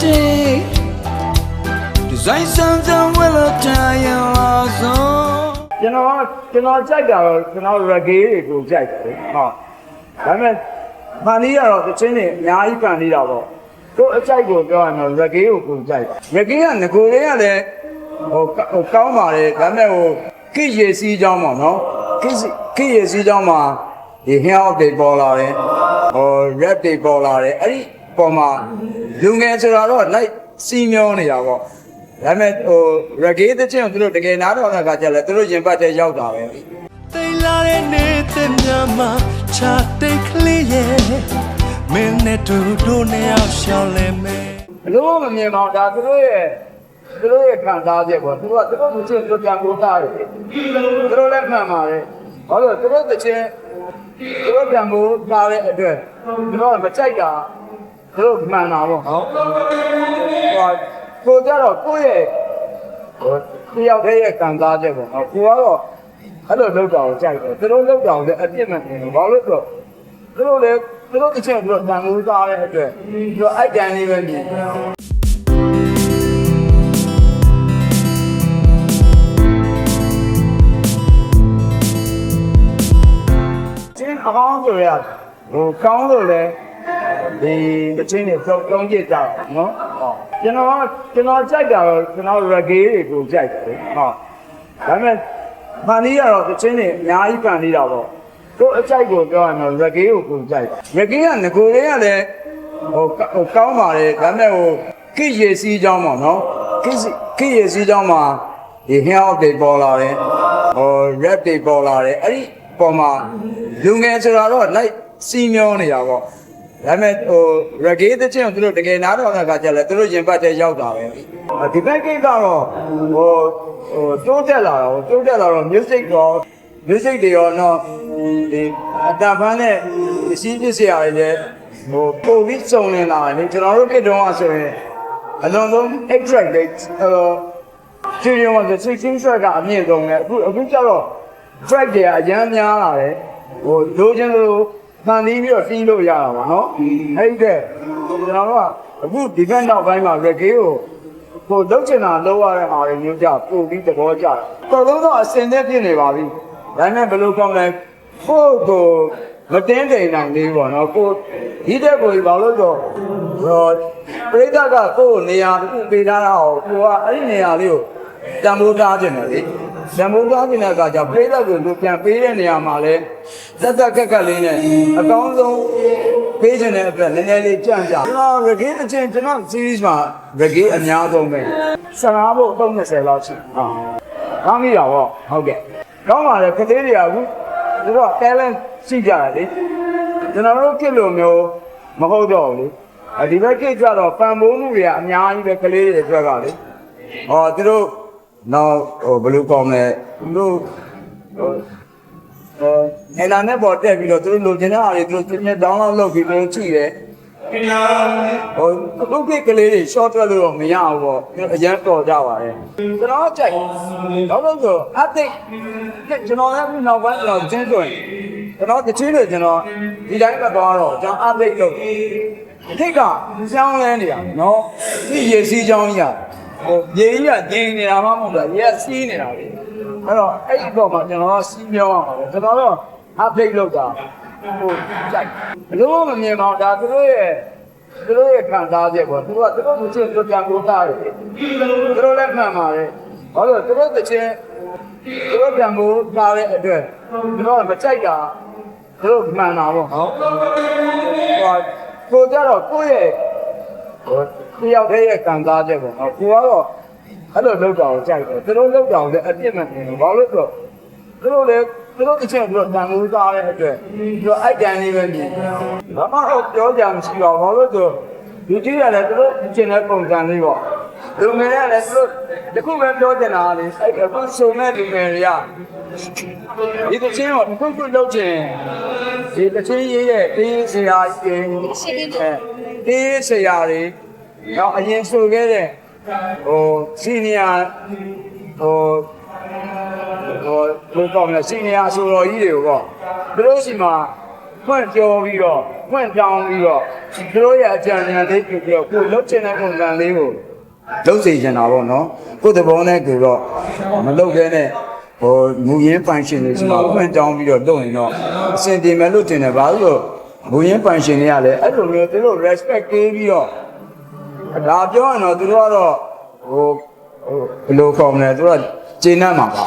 day Design something will a tire also ကျွန်တော်ကကျွန်တော်ကြိုက်တာတော့ကျွန်တော် reggae တွေကိုကြိုက်တယ်ဟုတ်ဒါပေမဲ့ဖန်နီးကတော့တချင်းတွေအများကြီးဖန်နီးတာပေါ့တို့အကြိုက်ကိုပြောရရင်တော့ reggae ကိုကိုကြိုက်တယ် reggae ကငကိုလေးကလည်းဟိုဟိုကောင်းပါတယ်ဒါပေမဲ့ဟိုကိရေစီးကြောင်းပေါ့နော်ကိစီကိရေစီးကြောင်းမှာဒီ hip hop တွေပေါ်လာတယ်ဟို rap တွေပေါ်လာတယ်အဲ့ဒီ ပေါ်မှာလူငယ်ဆိုတာတော့ like စီမျောနေတာပေါ့ဒါပေမဲ့ဟို reggae တဲ့ချင်းကိုသူတို့တကယ်နားတော်တဲ့အခါကျလဲသူတို့ရင်ပတ်တဲ့ရောက်တာပဲသိလာတဲ့နေတဲ့ညမှာချတိတ်ကလေးရဲ့မင်းနဲ့တူတို့နဲ့ရောက်ရှောင်းလဲမယ်ဘလို့မမြင်ပါဘူးဒါသူတို့ရဲ့သူတို့ရဲ့ခံစားချက်ပေါ့သူတို့ကသူတို့ချင်းသူတို့ပြန်ကိုသားတယ်သူတို့လည်းခံပါတယ်ဘာလို့လဲသူတို့တဲ့ချင်းသူတို့ပြန်ကိုသားတဲ့အတွက်သူတို့ကမကြိုက်တာ သူတို့မှန်တာပေါ့ဟုတ်ဟိုကိုကြတော့ကိုယ့်ရဲ့ဟိုတယောက်တည်းရဲ့ခံစားချက်ပေါ့ဟုတ်ကိုကတော့အဲ့လိုလောက်တာကိုကြိုက်တယ်သူတို့လောက်တာကိုလည်းအပြစ်မမြင်ဘူးဘာလို့လဲဆိုတော့သူတို့လည်းသူတို့တစ်ချက်သူတို့တန်ဖိုးသားတဲ့အတွက်သူတို့အိုက်တန်လေးပဲမြင်တယ်ကျင်းအကောင်းဆိုရဟိုကောင်းလို့လည်း ဒီတချင်းတွေသုံးသုံးကြည့်ကြအောင်နော်ဟုတ်ကျွန်တော်ကကျွန်တော်ကြိုက်တာတော့ကျွန်တော် reggae တွေကိုကြိုက်တယ်ဟုတ်ဒါပေမဲ့ဖန်နီးကတော့တချင်းတွေအများကြီးဖန်နီးတာပေါ့တို့အကြိုက်ကိုပြောရရင်တော့ reggae ကိုကိုကြိုက်တယ် reggae ကငကိုလေးကလည်းဟိုဟိုကောင်းပါတယ်ဒါပေမဲ့ဟိုကိရေစီးကြောင်းပေါ့နော်ကိစီကိရေစီးကြောင်းမှာဒီ hip hop တွေပေါ်လာတယ်ဟို rap တွေပေါ်လာတယ်အဲ့ဒီပေါ်မှာလူငယ်ဆိုတာတော့ like စီမျောနေတာပေါ့ ဒါပေမဲ့ဟို reggae တဲ့ချင်းကိုသူတို့တကယ်နားတော်တဲ့အခါကျလဲသူတို့ရင်ပတ်တဲ့ရောက်တာပဲဒီဘက်ကိတ်ကတော့ဟိုဟိုတိုးတက်လာတော့တိုးတက်လာတော့ music တော့ music တွေရောတော့ဒီအတန်ဖန်းနဲ့အစည်းပစ္စည်းတွေလည်းဟိုပုံပြီးစုံလင်လာတယ်လေကျွန်တော်တို့ခေတ်တုန်းကဆိုရင်အလုံးစုံ extract တွေဟိုကျွေးရုံက16 track ကအမြင့်ဆုံးလေအခုအခုကျတော့ track တွေကအများများလာတယ်ဟိုလိုချင်လို့ ဖန်တီးပြီးတော့တီးလို့ရတာပါနော်အဲ့ဒီတဲ့ကျွန်တော်တို့ကအခုဒီဘက်နောက်ပိုင်းမှာ reggae ကိုဟိုလောက်ချင်တာလောက်ရတဲ့ဟာတွေမျိုးကြပို့ပြီးသဘောကျတာတော်တော်တော့အစင်နဲ့ဖြစ်နေပါပြီဒါနဲ့ဘယ်လိုကောင်းလဲကိုယ့်ကိုမတင်းတိမ်နိုင်သေးဘူးနော်ကိုဒီတဲ့ကိုဘာလို့တော့ဟိုပရိသတ်ကကိုယ့်နေရာတစ်ခုပေးထားတာကိုကိုကအဲ့ဒီနေရာလေးကိုတံမိုးထားခြင်းတယ်လေ တံမိုးထားခြင်းတဲ့အခါကျပရိသတ်ကိုသူပြန်ပေးတဲ့နေရာမှာလဲသက်သက်ခက်ခက်လေးနဲ့အကောင်းဆုံးပေးခြင်းတဲ့အတွက်နည်းနည်းလေးကြန့်ကြကျွန်တော် reggae အချင်းကျွန်တော် series မှာ reggae အများဆုံးပဲ15ဘုတ်30လောက်ရှိဟာကောင်းပြီတော့ဟုတ်ကဲ့ကောင်းပါလေကလေးတွေကအခုသူတို့ talent ရှိကြတယ်လေကျွန်တော်တို့ဖြစ်လို့မျိုးမဟုတ်တော့ဘူးလေအဲဒီဘက်ကိကြတော့ပံပိုးမှုတွေကအများကြီးပဲကလေးတွေအတွက်ကလေဟောသူတို့ နောက်ဟိုဘယ်လိုကောင်းလဲသူတို့ဟိုအဲလာနဲ့ပေါ်တက်ပြီးတော့သူတို့လိုချင်တဲ့အားတွေသူတို့ပြင်း download လုပ်ပြီးတော့ကြည့်တယ်ဟိုအခုကိကလေးတွေ short ထွက်လို့တော့မရဘူးပေါ့အရန်တော်ကြပါရဲ့ကျွန်တော်ကြိုက်တော့လို့ဆိုအသိကျွန်တော်လည်းနောက်ပိုင်းကျွန်တော်ကျင်းဆိုရင်ကျွန်တော်တချင်းတွေကျွန်တော်ဒီတိုင်းပဲသွားတော့ကျွန်တော်အသိလို့ထိတ်ကစောင်းလဲနေတာနော်ဒီရေစီးချောင်းကြီး ဟိုရေကြီးကငင်းနေတာမှမဟုတ်လားရေကစီးနေတာလေအဲ့တော့အဲ့ဒီတော့မှကျွန်တော်ကစီးပြောအောင်ပါပဲကျွန်တော်တော့အသိလို့တာဟိုကြိုက်ဘလို့မမြင်ပါဘူးဒါသူတို့ရဲ့သူတို့ရဲ့ခံစားချက်ပေါ့သူတို့ကသူတို့သူချင်းသူပြန်ကိုသားတယ်သူတို့လည်းခံပါတယ်ဘာလို့သူတို့တချင်းသူတို့ပြန်ကိုသားတဲ့အတွက်သူတို့ကမကြိုက်တာသူတို့မှန်တာပေါ့ဟုတ်ဟိုကိုကြတော့ကိုယ့်ရဲ့ ဟိုတယောက်တည်းရဲ့ခံစားချက်ပေါ့နော်ကိုကတော့အဲ့လိုလောက်တာကိုကြိုက်တယ်သူတို့လောက်တာကိုလည်းအပြစ်မမြင်ဘူးဘာလို့လဲဆိုတော့သူတို့လည်းသူတို့တစ်ချက်သူတို့တန်ဖိုးသားတဲ့အတွက်သူတို့အိုက်တန်လေးပဲမြင်တယ်ဘာမှတော့ပြောကြမရှိပါဘူးဘာလို့လဲဆိုဒီကြီးရလည်းသူတို့ကျင်တဲ့ပုံစံလေးပေါ့ လူငယ်တွေကလည်းသူတို့တခုပဲပြောချင်တာလေအဲ့အခုဆိုမဲ့လူငယ်တွေကဒီတစ်ချင်းကိုတစ်ခုခုလုပ်ချင်ဒီတစ်ချင်းရေးရဲ့တင်းစရာကြီးတွေတင်းစရာတွေတော့အရင်ဆိုခဲ့တဲ့ဟိုစီနီယာဟိုဟိုဘယ်တော့မလဲစီနီယာဆိုတော်ကြီးတွေကိုပေါ့သူတို့စီမှာဖွင့်ကြောပြီးတော့ဖွင့်ကြောင်းပြီးတော့သူတို့ရဲ့အကြံဉာဏ်လေးပြုပြီးတော့ကိုယ်လုတ်ချင်တဲ့ပုံစံလေးကို လုတ်စေချင်တာပေါ့နော်ကိုယ်သဘောနဲ့ကိုယ်တော့မလုတ်ခဲနဲ့ဟိုမူရင်းပိုင်ရှင်တွေဆိုတော့ဖွင့်ကြောင်းပြီးတော့လုပ်ရင်တော့အဆင်ပြေမယ်လို့ထင်တယ်ဘာလို့လဲမူရင်းပိုင်ရှင်တွေကလည်းအဲ့လိုမျိုးသူတို့ respect ပေးပြီးတော့ဒါပြောရင်တော့သူတို့ကတော့ဟိုဟိုဘယ်လိုခေါ်မလဲသူတို့ကကျေနပ်မှာပါ